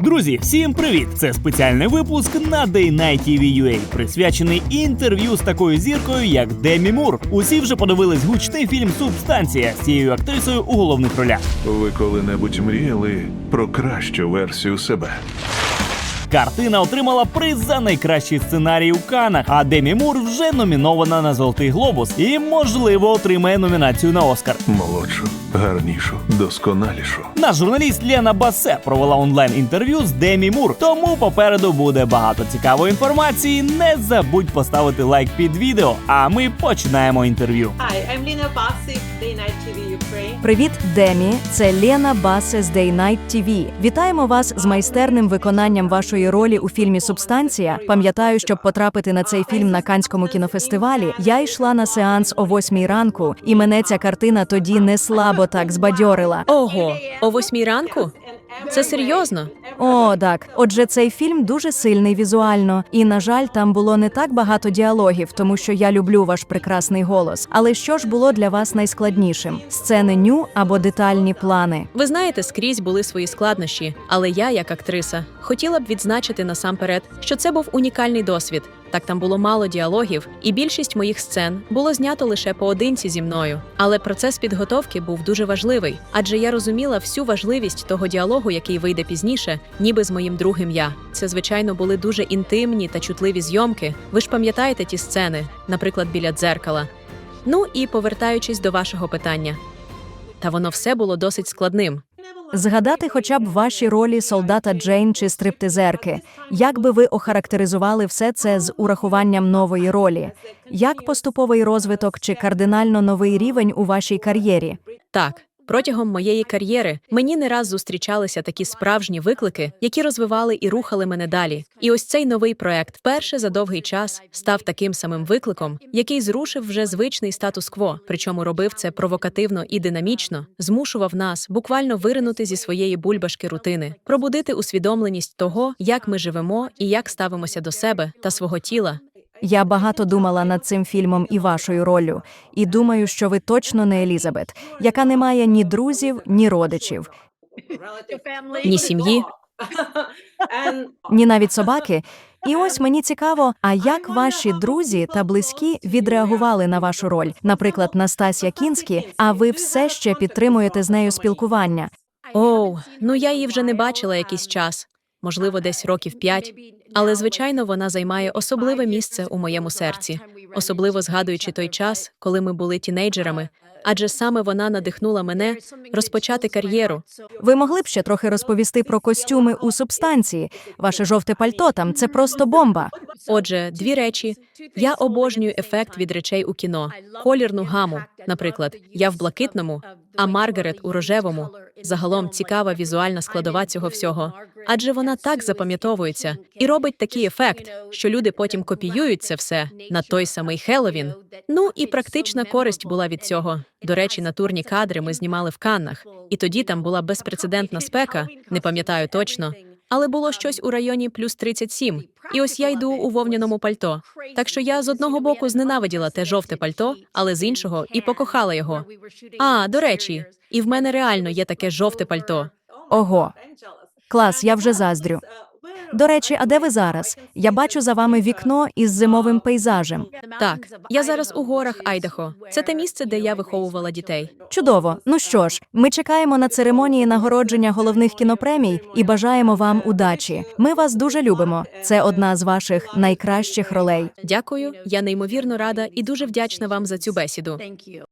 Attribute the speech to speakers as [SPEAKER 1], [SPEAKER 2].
[SPEAKER 1] Друзі, всім привіт! Це спеціальний випуск на Day Night TV UA, присвячений інтерв'ю з такою зіркою, як Демі Мур. Усі вже подивились гучний фільм Субстанція з цією актрисою у головних ролях.
[SPEAKER 2] Ви коли-небудь мріяли про кращу версію себе?
[SPEAKER 1] Картина отримала приз за найкращий сценарій у Канах, а Демі Мур вже номінована на Золотий Глобус і, можливо, отримає номінацію на Оскар.
[SPEAKER 2] Молодшу, гарнішу, досконалішу.
[SPEAKER 1] Наш журналіст Лена Басе провела онлайн-інтерв'ю з Демі Мур. Тому попереду буде багато цікавої інформації. Не забудь поставити лайк під відео. А ми починаємо інтерв'ю.
[SPEAKER 3] Hi, I'm Lina Bassi, Day Night TV Ukraine.
[SPEAKER 4] Привіт, Демі! Це Лена Басе з Day Night TV. Вітаємо вас з майстерним виконанням вашої ролі у фільмі Субстанція. Пам'ятаю, щоб потрапити на цей фільм на Канському кінофестивалі. Я йшла на сеанс о восьмій ранку, і мене ця картина тоді не слабо так збадьорила.
[SPEAKER 5] Ого, о восьмій ранку? Це серйозно?
[SPEAKER 4] О, так. Отже, цей фільм дуже сильний візуально, і на жаль, там було не так багато діалогів, тому що я люблю ваш прекрасний голос. Але що ж було для вас найскладнішим? Сцени ню або детальні плани?
[SPEAKER 5] Ви знаєте, скрізь були свої складнощі, але я, як актриса, хотіла б відзначити насамперед, що це був унікальний досвід. Так там було мало діалогів, і більшість моїх сцен було знято лише поодинці зі мною. Але процес підготовки був дуже важливий, адже я розуміла всю важливість того діалогу, який вийде пізніше, ніби з моїм другим я. Це, звичайно, були дуже інтимні та чутливі зйомки. Ви ж пам'ятаєте ті сцени, наприклад, біля дзеркала. Ну і повертаючись до вашого питання. Та воно все було досить складним.
[SPEAKER 4] Згадати хоча б ваші ролі солдата Джейн чи стриптизерки. Як би ви охарактеризували все це з урахуванням нової ролі? Як поступовий розвиток чи кардинально новий рівень у вашій кар'єрі?
[SPEAKER 5] Так, протягом моєї кар'єри мені не раз зустрічалися такі справжні виклики, які розвивали і рухали мене далі. І ось цей новий проект вперше за довгий час став таким самим викликом, який зрушив вже звичний статус-кво, причому робив це провокативно і динамічно, змушував нас буквально виринути зі своєї бульбашки рутини, пробудити усвідомленість того, як ми живемо і як ставимося до себе та свого тіла.
[SPEAKER 4] Я багато думала над цим фільмом і вашою роллю, і думаю, що ви точно не Елізабет, яка не має ні друзів, ні родичів,
[SPEAKER 5] Ні сім'ї,
[SPEAKER 4] ні навіть собаки. І ось мені цікаво, а як ваші друзі та близькі відреагували на вашу роль, наприклад, Настасія Кінські, а ви все ще підтримуєте з нею спілкування?
[SPEAKER 5] Оу, ну я її вже не бачила якийсь час, можливо, десь років п'ять. Але звичайно, вона займає особливе місце у моєму серці, особливо згадуючи той час, коли ми були тінейджерами. Адже саме вона надихнула мене розпочати кар'єру.
[SPEAKER 4] Ви могли б ще трохи розповісти про костюми у субстанції? Ваше жовте пальто там це просто бомба.
[SPEAKER 5] Отже, дві речі. Я обожнюю ефект від речей у кіно, колірну гаму. Наприклад, я в блакитному, а Маргарет у рожевому. Загалом цікава візуальна складова цього всього, адже вона так запам'ятовується і робить такий ефект, що люди потім копіюють це все на той самий Хелловін. Ну і практична користь була від цього. До речі, натурні кадри ми знімали в Каннах, і тоді там була безпрецедентна спека, не пам'ятаю точно. Але було щось у районі плюс 37. І ось я йду у вовняному пальто. Так що я з одного боку зненавиділа те жовте пальто, але з іншого і покохала його. А, до речі, і в мене реально є таке жовте пальто.
[SPEAKER 4] Ого, клас, я вже заздрю. До речі, а де ви зараз? Я бачу за вами вікно із зимовим пейзажем.
[SPEAKER 5] Так, я зараз у горах Айдахо. Це те місце, де я виховувала дітей.
[SPEAKER 4] Чудово. Ну що ж, ми чекаємо на церемонії нагородження головних кінопремій і бажаємо вам удачі. Ми вас дуже любимо. Це одна з ваших найкращих ролей.
[SPEAKER 5] Дякую, я неймовірно рада і дуже вдячна вам за цю бесіду.